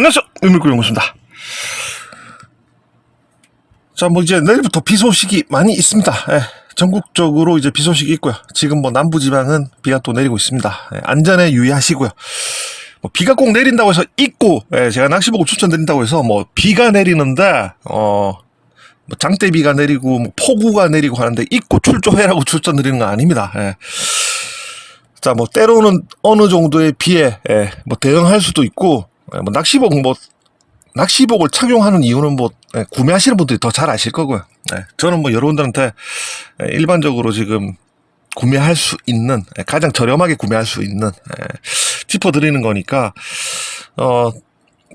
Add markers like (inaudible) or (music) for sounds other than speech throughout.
안녕하세요. 유물구 연구소입니다. 자, 뭐 이제 내일부터 비 소식이 많이 있습니다. 예, 전국적으로 이제 비 소식이 있고요. 지금 뭐 남부지방은 비가 또 내리고 있습니다. 예, 안전에 유의하시고요. 뭐 비가 꼭 내린다고 해서 있고, 예, 제가 낚시보고 추천드린다고 해서 뭐 비가 내리는데, 어, 뭐 장대비가 내리고, 뭐 폭우가 내리고 하는데 있고 출조해라고 (laughs) 추천드리는 거 아닙니다. 예. 자, 뭐 때로는 어느 정도의 비에 예, 뭐 대응할 수도 있고, 예, 뭐 낚시복 뭐 낚시복을 착용하는 이유는 뭐 예, 구매하시는 분들이 더 잘 아실 거고요. 예, 저는 뭐 여러분들한테 예, 일반적으로 지금 구매할 수 있는 예, 가장 저렴하게 구매할 수 있는 예, 짚어 드리는 거니까 어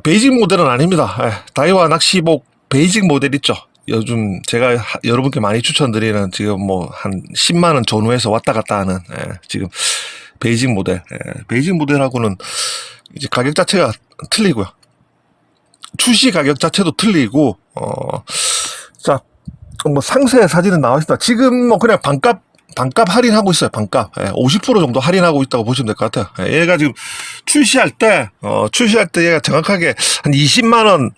베이직 모델은 아닙니다. 예, 다이와 낚시복 베이직 모델 있죠. 요즘 제가 하- 여러분께 많이 추천드리는 지금 뭐 한 10만 원 전후에서 왔다 갔다 하는 예, 지금 베이직 모델. 예, 베이직 모델하고는 이제 가격 자체가 틀리고요. 출시 가격 자체도 틀리고 어, 자, 뭐 상세 사진은 나와 있습니다. 지금 뭐 그냥 반값 반값 할인하고 있어요. 반값. 예, 50% 정도 할인하고 있다고 보시면 될 것 같아요. 예, 얘가 지금 출시할 때, 어, 출시할 때 얘가 정확하게 한 20만 원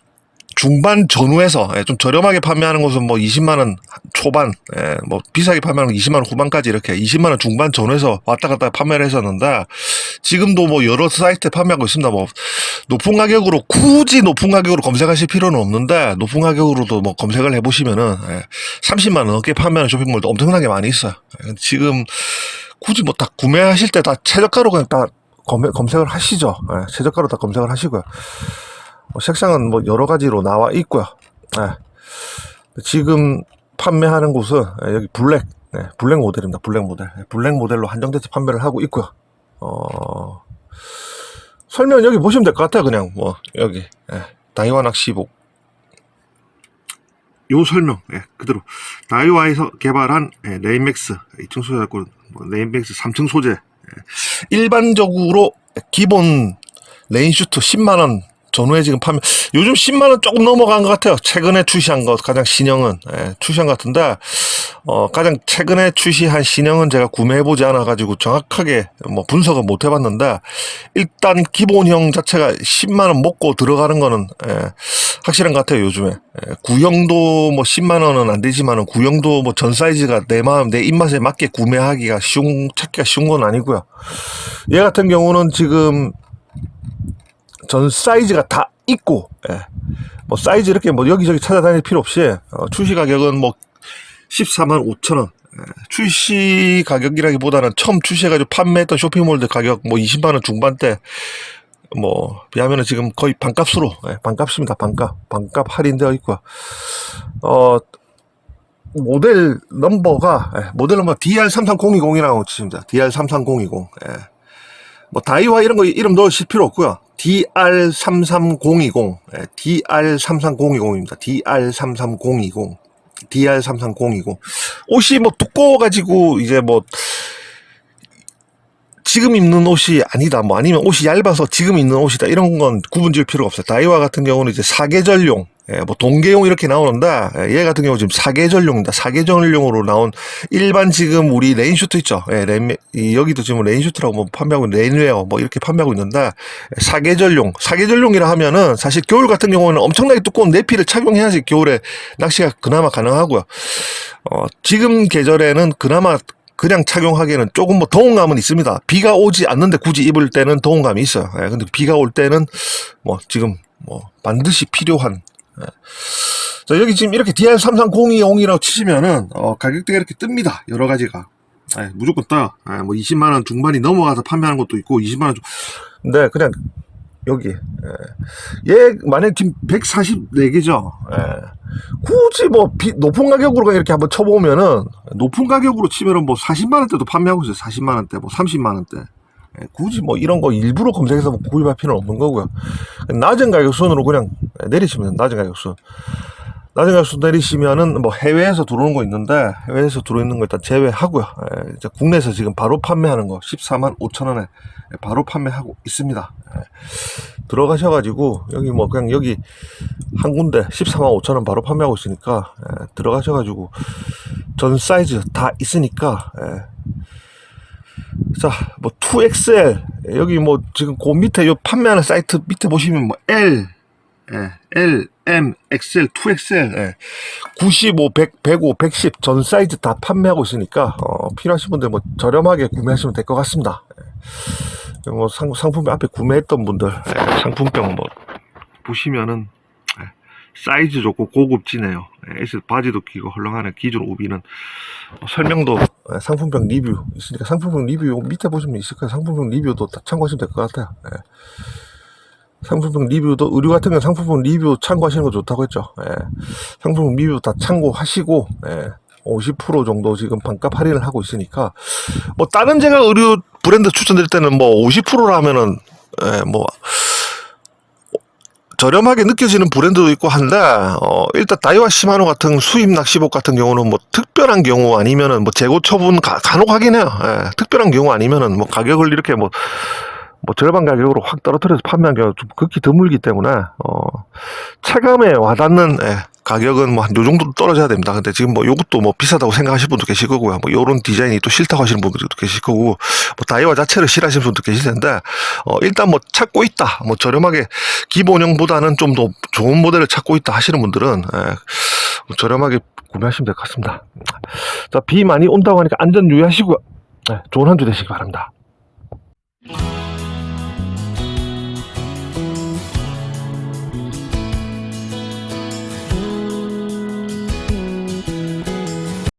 중반 전후에서 예, 좀 저렴하게 판매하는 곳은 뭐 20만 원 초반, 예, 뭐 비싸게 판매하는 건 20만 원 후반까지 이렇게 20만 원 중반 전후에서 왔다 갔다 판매를 했었는데 지금도 뭐 여러 사이트에 판매하고 있습니다. 뭐 높은 가격으로 굳이 높은 가격으로 검색하실 필요는 없는데 높은 가격으로도 뭐 검색을 해보시면은 예, 30만 원 넘게 판매하는 쇼핑몰도 엄청나게 많이 있어요. 예, 지금 굳이 뭐 다 구매하실 때 다 최저가로 그냥 다 검, 검색을 하시죠. 예, 최저가로 다 검색을 하시고요. 뭐 색상은 뭐 여러 가지로 나와 있고요. 예. 지금 판매하는 곳은 예, 여기 블랙, 예, 블랙 모델입니다. 블랙 모델. 예, 블랙 모델로 한정돼서 판매를 하고 있고요. 어, 설명 여기 보시면 될 것 같아요. 그냥 뭐 여기 예, 다이와 낚시복 요 설명 예, 그대로 다이와에서 개발한 예, 레인맥스 2층 소재 갖고 뭐 레인맥스 3층 소재 예, 일반적으로 기본 레인슈트 10만 원 전후에 지금 판매 요즘 10만 원 조금 넘어간 것 같아요. 최근에 출시한 것 가장 신형은 예, 출시한 것 같은데 어, 가장 최근에 출시한 신형은 제가 구매해 보지 않아 가지고 정확하게 뭐 분석은 못 해봤는데, 일단 기본형 자체가 10만 원 먹고 들어가는 거는, 예, 확실한 것 같아요, 요즘에. 예, 구형도 뭐 10만 원은 안 되지만은 구형도 뭐 전 사이즈가 내 마음, 내 입맛에 맞게 구매하기가 쉬운, 찾기가 쉬운 건 아니고요. 얘 같은 경우는 지금 전 사이즈가 다 있고, 예. 뭐 사이즈 이렇게 뭐 여기저기 찾아다닐 필요 없이, 어, 출시 가격은 뭐 14만 5천 원. 예, 출시 가격이라기보다는 처음 출시해가지고 판매했던 쇼핑몰들 가격 뭐 20만 원 중반대 뭐 비하면은 지금 거의 반값으로 예, 반값입니다 반값 반값 할인되어 있고요. 어 모델 넘버가 예, 모델 넘버 DR33020이라고 치십니다. DR33020. 예. 뭐 다이와 이런 거 이름 넣으실 필요 없고요. DR33020. 예, DR33020입니다. DR33020. DR33020. 옷이 뭐 두꺼워가지고, 이제 뭐, 지금 입는 옷이 아니다. 뭐 아니면 옷이 얇아서 지금 입는 옷이다. 이런 건 구분 지을 필요가 없어요. 다이와 같은 경우는 이제 사계절용, 예, 뭐 동계용 이렇게 나오는데, 예, 얘 같은 경우 지금 사계절용입니다. 사계절용으로 나온 일반 지금 우리 레인슈트 있죠. 예, 이 여기도 지금 레인슈트라고 뭐 판매하고 레인웨어 뭐 이렇게 판매하고 있는데, 사계절용, 사계절용이라 하면은 사실 겨울 같은 경우는 엄청나게 두꺼운 내피를 착용해야지 겨울에 낚시가 그나마 가능하고요. 어, 지금 계절에는 그나마 그냥 착용하기에는 조금 뭐 더운 감은 있습니다. 비가 오지 않는데 굳이 입을 때는 더운 감이 있어요. 예, 근데 비가 올 때는 뭐 지금 뭐 반드시 필요한. 예. 자, 여기 지금 이렇게 DR33020이라고 치시면은 어, 가격대가 이렇게 뜹니다. 여러 가지가. 예, 무조건 떠요. 예, 뭐 20만 원 중반이 넘어가서 판매하는 것도 있고 20만 원 중. 근데 그냥 여기 예. 얘 만약 지금 144개죠. 예. 굳이 뭐 비- 높은 가격으로 이렇게 한번 쳐보면은 높은 가격으로 치면은 뭐 40만 원대도 판매하고 있어요. 40만 원대, 뭐 30만 원대. 예, 굳이 뭐 이런 거 일부러 검색해서 뭐 구입할 필요는 없는 거고요. 낮은 가격 순으로 그냥 내리시면 낮은 가격 순. 낮은 가격 순 내리시면은 뭐 해외에서 들어오는 거 있는데 해외에서 들어오는 거 일단 제외하고요. 예, 이제 국내에서 지금 바로 판매하는 거 14만 5천 원에 바로 판매하고 있습니다. 예. 들어가셔가지고 여기 뭐 그냥 여기 한 군데 14만 5천 원 바로 판매하고 있으니까 예, 들어가셔가지고 전 사이즈 다 있으니까 예. 자, 뭐 2XL 여기 뭐 지금 그 밑에 요 판매하는 사이트 밑에 보시면 뭐 L 예, L, M, XL, 2XL, 예. 95, 100, 105, 110 전 사이즈 다 판매하고 있으니까 어, 필요하신 분들 뭐 저렴하게 구매하시면 될 것 같습니다. 예. 뭐 상, 상품병 앞에 구매했던 분들 예, 상품병 뭐 보시면은 예, 사이즈 좋고 고급지네요. 예, S 바지도 끼고 헐렁하는 기존 우비는 뭐 설명도 예, 상품병 리뷰 있으니까 상품병 리뷰 요 밑에 보시면 있을 거예요. 상품병 리뷰도 다 참고하시면 될 것 같아요. 예. 상품병 리뷰도 의류 같은 경우 상품병 리뷰 참고하시는 거 좋다고 했죠. 예. 상품병 리뷰 다 참고하시고 예. 50% 정도 지금 반값 할인을 하고 있으니까 뭐 다른 제가 의류 브랜드 추천드릴 때는 뭐 50%라면은 예, 뭐 저렴하게 느껴지는 브랜드도 있고 한데 어, 일단 다이와 시마노 같은 수입 낚시복 같은 경우는 뭐 특별한 경우 아니면은 뭐 재고 처분 가, 간혹 하긴 해요. 예, 특별한 경우 아니면은 뭐 가격을 이렇게 뭐 뭐 절반 가격으로 확 떨어뜨려서 판매한 경우가 좀 극히 드물기 때문에 어 체감에 와닿는 예, 가격은 뭐 한 요 정도 떨어져야 됩니다. 근데 지금 뭐 요것도 뭐 비싸다고 생각하시는 분도 계실 거고요. 뭐 요런 디자인이 또 싫다고 하시는 분들도 계실 거고 뭐 다이와 자체를 싫어하시는 분도 계실 텐데 어 일단 뭐 찾고 있다. 뭐 저렴하게 기본형보다는 좀 더 좋은 모델을 찾고 있다 하시는 분들은 예, 뭐 저렴하게 구매하시면 될 것 같습니다. 자, 비 많이 온다고 하니까 안전 유의하시고요. 네, 좋은 한 주 되시기 바랍니다.